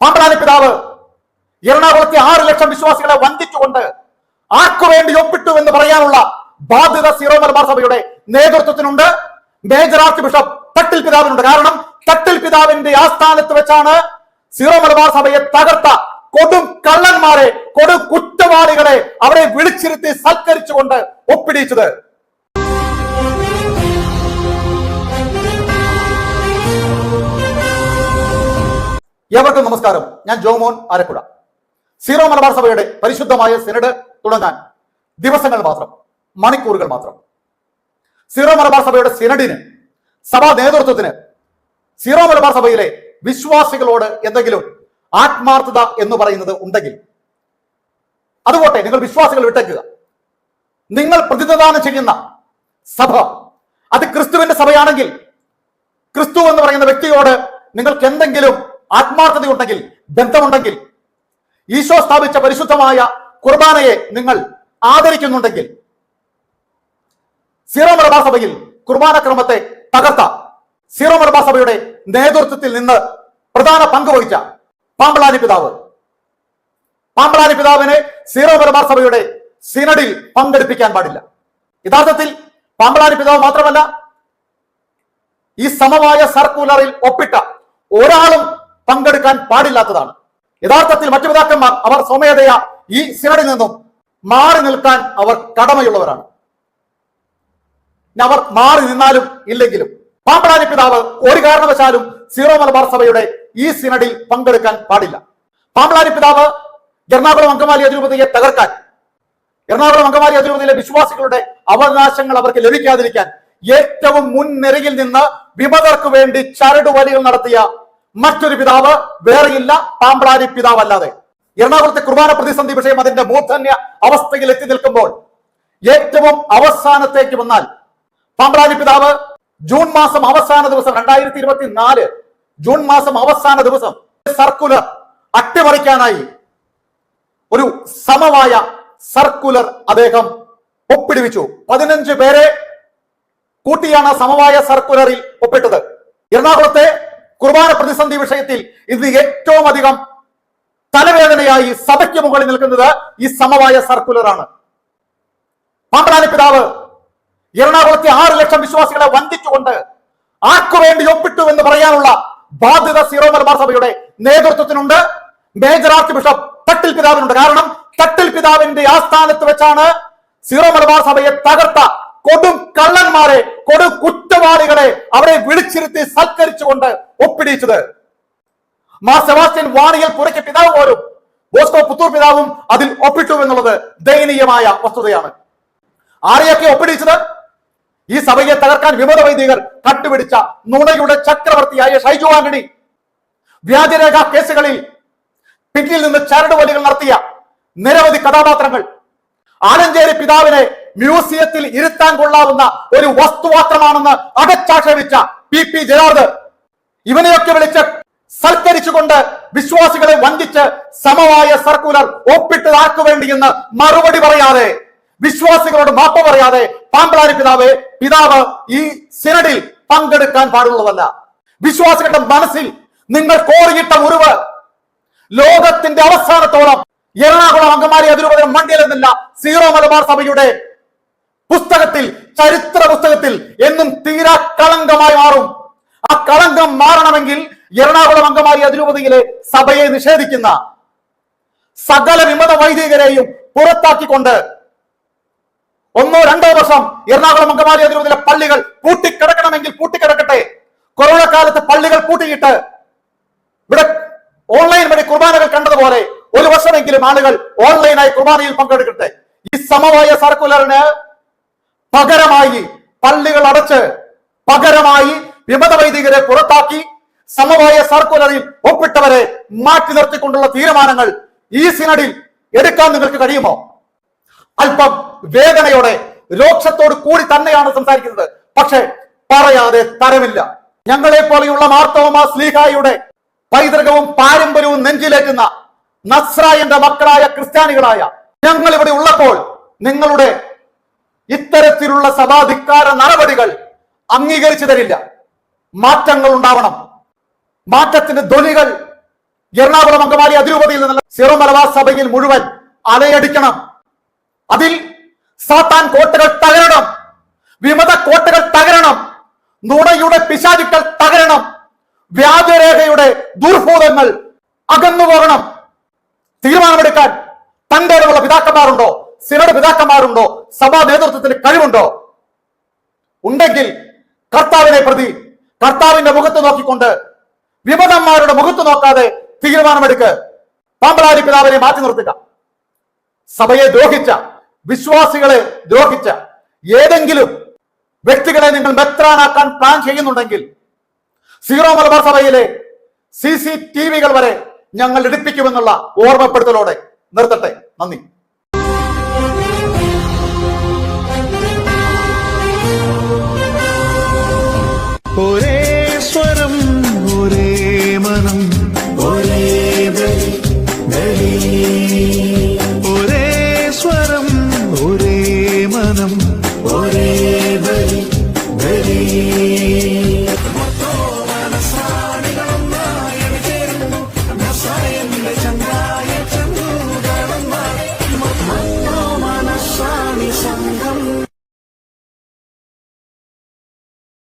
പാമ്പളാനി പിതാവ് എറണാകുളത്തെ ആറ് ലക്ഷം വിശ്വാസികളെ വഞ്ചിച്ചുകൊണ്ട് ആർക്കു വേണ്ടി ഒപ്പിട്ടു എന്ന് പറയാനുള്ള ബാധ്യത സീറോ മലബാർ സഭയുടെ നേതൃത്വത്തിനുണ്ട്. മേജർ ആർച്ച് ബിഷപ്പ് തട്ടിൽ പിതാവിനുണ്ട്. കാരണം തട്ടിൽ പിതാവിന്റെ ആസ്ഥാനത്ത് വെച്ചാണ് സീറോ മലബാർ സഭയെ തകർത്ത കൊടും കള്ളന്മാരെ കൊടും കുറ്റവാളികളെ അവരെ വിളിച്ചിരുത്തി സൽക്കരിച്ചുകൊണ്ട് ഒപ്പിടിയിച്ചത് ഏവർക്കും നമസ്കാരം. ഞാൻ ജോമോൻ ആരക്കുഴ സീറോ മലബാർ സഭയുടെ പരിശുദ്ധമായ സെനഡ് തുടങ്ങാൻ ദിവസങ്ങൾ മാത്രം മണിക്കൂറുകൾ മാത്രം. സീറോ മലബാർ സഭയുടെ സിനഡിന് സഭാ നേതൃത്വത്തിന് സീറോ മലബാർ സഭയിലെ വിശ്വാസികളോട് എന്തെങ്കിലും ആത്മാർത്ഥത എന്ന് പറയുന്നത് ഉണ്ടെങ്കിൽ അതുപോട്ടെ നിങ്ങൾ വിശ്വാസികൾ വിട്ടേക്കുക. നിങ്ങൾ പ്രതിനിധാനം ചെയ്യുന്ന സഭ അത് ക്രിസ്തുവിന്റെ സഭയാണെങ്കിൽ ക്രിസ്തു എന്ന് പറയുന്ന വ്യക്തിയോട് നിങ്ങൾക്ക് എന്തെങ്കിലും ആത്മാർത്ഥതയുണ്ടെങ്കിൽ ബന്ധമുണ്ടെങ്കിൽ ഈശോ സ്ഥാപിച്ച പരിശുദ്ധമായ കുർബാനയെ നിങ്ങൾ ആദരിക്കുന്നുണ്ടെങ്കിൽ സീറോ മലബാർ സഭയിൽ കുർബാന ക്രമത്തെ തകർത്ത. സീറോ മലബാർ സഭയുടെ നേതൃത്വത്തിൽ നിന്ന് പ്രധാന പങ്ക് വഹിച്ച പാമ്പളാനി പിതാവ്. പാമ്പളാനി പിതാവിനെ സീറോ മലബാർ സഭയുടെ സിനഡിൽ പങ്കെടുപ്പിക്കാൻ പാടില്ല. യഥാർത്ഥത്തിൽ പാമ്പളാനി പിതാവ് മാത്രമല്ല ഈ സമവായ സർക്കുലറിൽ ഒപ്പിട്ട ഒരാളും പങ്കെടുക്കാൻ പാടില്ലാത്തതാണ്. യഥാർത്ഥത്തിൽ മറ്റു പിതാക്കന്മാർ അവർ സ്വമേധയ ഈ സിനഡിൽ നിന്നും മാറി നിൽക്കാൻ അവർ കടമയുള്ളവരാണ്. അവർ മാറി നിന്നാലും ഇല്ലെങ്കിലും പാമ്പളാനി പിതാവ് ഒരു കാരണവശാലും സീറോ മലബാർ സഭയുടെ ഈ സിനഡിൽ പങ്കെടുക്കാൻ പാടില്ല. പാമ്പളാനി പിതാവ് എറണാകുളം അങ്കമാലി അതിരൂപതയെ തകർക്കാൻ എറണാകുളം അങ്കമാലി അതിരൂപതയിലെ വിശ്വാസികളുടെ അവകാശങ്ങൾ അവർക്ക് ലഭിക്കാതിരിക്കാൻ ഏറ്റവും മുൻനിരയിൽ നിന്ന് വിമതർക്ക് വേണ്ടി ചരടുവലികൾ നടത്തിയ മറ്റൊരു പിതാവ് വേറെയില്ല പാമ്പളാരി പിതാവ് അല്ലാതെ എറണാകുളത്തെ കുർബാന പ്രതിസന്ധി വിഷയം അതിന്റെ മൂർധന്യ അവസ്ഥയിൽ എത്തി നിൽക്കുമ്പോൾ ഏറ്റവും അവസാനത്തേക്ക് വന്നാൽ പാമ്പളാരി പിതാവ് ജൂൺ മാസം അവസാന ദിവസം രണ്ടായിരത്തി ഇരുപത്തി നാല് ജൂൺ മാസം അവസാന ദിവസം സർക്കുലർ അട്ടിമറിക്കാനായി ഒരു സമവായ സർക്കുലർ അദ്ദേഹം ഒപ്പിടുവിച്ചു. പതിനഞ്ച് പേരെ കൂട്ടിയാണ് സമവായ സർക്കുലറിൽ ഒപ്പിട്ടത്. എറണാകുളത്തെ കുർബാന പ്രതിസന്ധി വിഷയത്തിൽ ഇത് ഏറ്റവും അധികം തലവേദനയായി സഭയ്ക്ക് മുകളിൽ നിൽക്കുന്നത് ഈ സമവായ സർക്കുലറാണ് പാമ്പളാനി പിതാവ് എറണാകുളത്തെ ആറ് ലക്ഷം വിശ്വാസികളെ വന്ദിച്ചുകൊണ്ട് ആർക്കു വേണ്ടി ഒപ്പിട്ടു എന്ന് പറയാനുള്ള ബാധ്യത സീറോ മലബാർ സഭയുടെ നേതൃത്വത്തിനുണ്ട്. മേജർ ആർച്ച് ബിഷപ്പ് തട്ടിൽ പിതാവിനുണ്ട്. കാരണം തട്ടിൽ പിതാവിന്റെ ആസ്ഥാനത്ത് വെച്ചാണ് സീറോ മലബാർ സഭയെ തകർത്ത കൊടും കള്ളന്മാരെ കൊടും കുറ്റവാളികളെ അവരെ വിളിച്ചിരുത്തി സൽക്കരിച്ചുകൊണ്ട് ഒപ്പിടിയിച്ചത് മാ സെബാസ്റ്റ്യൻ വാണിയൽ പുരയ്ക്ക് പിതാവ് പോലും ബോസ്കോ പുത്തൂർ പിതാവും അതിൽ ഒപ്പിട്ടു എന്നുള്ളത് ദയനീയമായ വസ്തുതയാണ്. ആരെയൊക്കെ ഒപ്പിടിച്ചത്? ഈ സഭയെ തകർക്കാൻ വിമത വൈദികർ കട്ടുപിടിച്ച നുണയുടെ ചക്രവർത്തിയായ ഷൈജു ആന്റണി. വ്യാജരേഖ കേസുകളിൽ പിന്നിൽ നിന്ന് ചരടുവലികൾ നടത്തിയ നിരവധി കഥാപാത്രങ്ങൾ ആലഞ്ചേരി പിതാവിനെ മ്യൂസിയത്തിൽ ഇരുത്താൻ കൊള്ളാവുന്ന ഒരു വസ്തുവാത്രമാണെന്ന് അടച്ചാക്ഷേപിച്ച പി പി ജനാർദ് ഇവനെയൊക്കെ വിളിച്ച് സൽക്കരിച്ചുകൊണ്ട് വിശ്വാസികളെ വഞ്ചിച്ച് സമവായ സർക്കുലർ ഒപ്പിട്ട് ആർക്കു വേണ്ടിയെന്ന് മറുപടി പറയാതെ വിശ്വാസികളോട് മാപ്പ് പറയാതെ പാമ്പളാരി പിതാവ് പിതാവ് ഈ സിനഡിൽ പങ്കെടുക്കാൻ പാടുള്ളതല്ല. വിശ്വാസികളുടെ മനസ്സിൽ നിങ്ങൾ കോറിയിട്ട മുറിവ് ലോകത്തിന്റെ അവസാനത്തോളം എറണാകുളം അങ്കമാലി അതിരൂപത മണ്ഡലമെന്നില്ല സീറോ മലബാർ സഭയുടെ പുസ്തകത്തിൽ ചരിത്ര പുസ്തകത്തിൽ എന്നും തീരാ കളങ്കമായി മാറും. ആ കളങ്കം മാറണമെങ്കിൽ എറണാകുളം അങ്കമാലി അതിരൂപതയിലെ സഭയെ നിഷേധിക്കുന്ന സകല വിമത വൈദികരെയും പുറത്താക്കിക്കൊണ്ട് ഒന്നോ രണ്ടോ വർഷം എറണാകുളം അങ്കമാലി അതിരൂപതയിലെ പള്ളികൾ പൂട്ടിക്കിടക്കണമെങ്കിൽ പൂട്ടിക്കിടക്കട്ടെ. കൊറോണ കാലത്ത് പള്ളികൾ പൂട്ടിയിട്ട് ഇവിടെ ഓൺലൈൻ വഴി കുർബാനകൾ കണ്ടതുപോലെ ഒരു വർഷമെങ്കിലും ആളുകൾ ഓൺലൈനായി കുർബാനയിൽ പങ്കെടുക്കട്ടെ. ഈ സമവായ സർക്കുലറിന് പകരമായി പള്ളികൾ അടച്ച് പകരമായി വിമത വൈദികരെ പുറത്താക്കി സമവായ സർക്കുലറിൽ ഒപ്പിട്ടവരെ മാറ്റി നിർത്തിക്കൊണ്ടുള്ള തീരുമാനങ്ങൾ ഈ സിനഡിൽ എടുക്കാൻ നിങ്ങൾക്ക് കഴിയുമോ? അല്പം വേദനയോടെ രോക്ഷത്തോട് കൂടി തന്നെയാണ് സംസാരിക്കുന്നത്. പക്ഷെ പറയാതെ തരമില്ല. ഞങ്ങളെ പോലെയുള്ള മാർത്തോമ സ്ലീഹായുടെ പൈതൃകവും പാരമ്പര്യവും നെഞ്ചിലേറ്റുന്ന നസ്രായന്റെ മക്കളായ ക്രിസ്ത്യാനികളായ ഞങ്ങൾ ഇവിടെ ഉള്ളപ്പോൾ നിങ്ങളുടെ ഇത്തരത്തിലുള്ള സഭാധിക്കാര നടപടികൾ അംഗീകരിച്ചു തരില്ല. മാറ്റങ്ങൾ ഉണ്ടാവണം. മാറ്റത്തിന്റെ ധ്വനികൾ എറണാകുളം അങ്കമാലി അതിരൂപതയിൽ നിന്നുള്ള സിറോ സഭയിൽ മുഴുവൻ അലയടിക്കണം. അതിൽ സാത്താൻ കോട്ടകൾ തകരണം. വിമത കോട്ടകൾ തകരണം. നുണയുടെ പിശാചുക്കൾ തകരണം. വ്യാജരേഖയുടെ ദുർഭൂതങ്ങൾ അകന്നു പോകണം തീരുമാനമെടുക്കാൻ തന്റെ ഇടമുള്ള പിതാക്കന്മാരുണ്ടോ? സിനഡ് പിതാക്കന്മാരുണ്ടോ? സഭാ നേതൃത്വത്തിന് കഴിവുണ്ടോ? ഉണ്ടെങ്കിൽ കർത്താവിനെ പ്രതി കർത്താവിന്റെ മുഖത്ത് നോക്കിക്കൊണ്ട് വിമതന്മാരുടെ മുഖത്ത് നോക്കാതെ തീരുമാനമെടുക്ക്. പാമ്പളാരി പിതാവിനെ മാറ്റി നിർത്തുക. സഭയെ ദ്രോഹിച്ച വിശ്വാസികളെ ദ്രോഹിച്ച ഏതെങ്കിലും വ്യക്തികളെ നിങ്ങൾ മെത്രാനാക്കാൻ പ്ലാൻ ചെയ്യുന്നുണ്ടെങ്കിൽ സീറോ മലബാർ സഭയിലെ സി സി ടി വികൾ വരെ ഞങ്ങൾ എടുപ്പിക്കുമെന്നുള്ള ഓർമ്മപ്പെടുത്തലോടെ നിർത്തട്ടെ. നന്ദി. ഒരേ